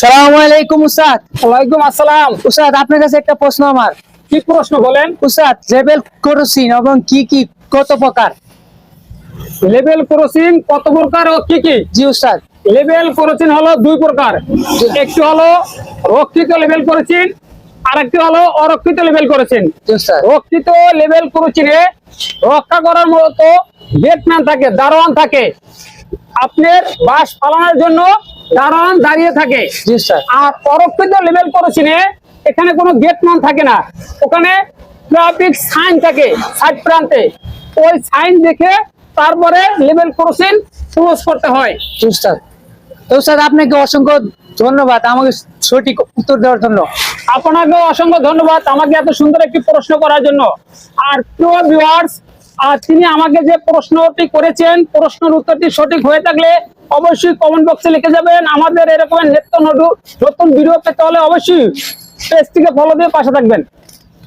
সালামু আলাইকুম উস্তাদ। ওয়ালাইকুম আসসালাম। উস্তাদ আপনার কাছে একটা প্রশ্ন আমার। কি প্রশ্ন বলেন? উস্তাদ লেবেল করোসিন এবং কি কি কত প্রকার? লেভেল ক্রসিং কত প্রকার ও কি কি? জি উস্তাদ। লেভেল ক্রসিং হলো দুই প্রকার। একটি হলো রক্ষিত লেভেল করেছেন আরেকটি হলো অরক্ষিত লেভেল করেছেন জি রক্ষিত লেভেল ক্রসিংয়ে রক্ষা করার মতো গেটম্যান থাকে দারোয়ান থাকে। আপনার বাস পালানোর জন্য দারোয়ান দাঁড়িয়ে থাকে। আর অরক্ষিত লেভেল করেছেন এখানে কোনো গেটম্যান থাকে না। ওখানে ট্রাফিক সাইন থাকে সাইড প্রান্তে। ওই সাইন দেখে তারপরে লেভেল ক্রসিং ক্লোজ করতে হয়। তো উস্তাদ আপনাকে অসংখ্য ধন্যবাদ আমাকে সঠিক উত্তর দেওয়ার জন্য। আপনাকে অসংখ্য ধন্যবাদ আমাকে এত সুন্দর একটি প্রশ্ন করার জন্য। আর প্রিয় ভিউয়ার্স আর তিনি আমাকে যে প্রশ্নটি করেছেন প্রশ্নের উত্তরটি সঠিক হয়ে থাকলে অবশ্যই কমেন্ট বক্সে লিখে যাবেন। আমাদের এরকম নিত্য নতুন নতুন ভিডিও পেতে হলে অবশ্যই পেজটিকে ফলো দিয়ে পাশে থাকবেন।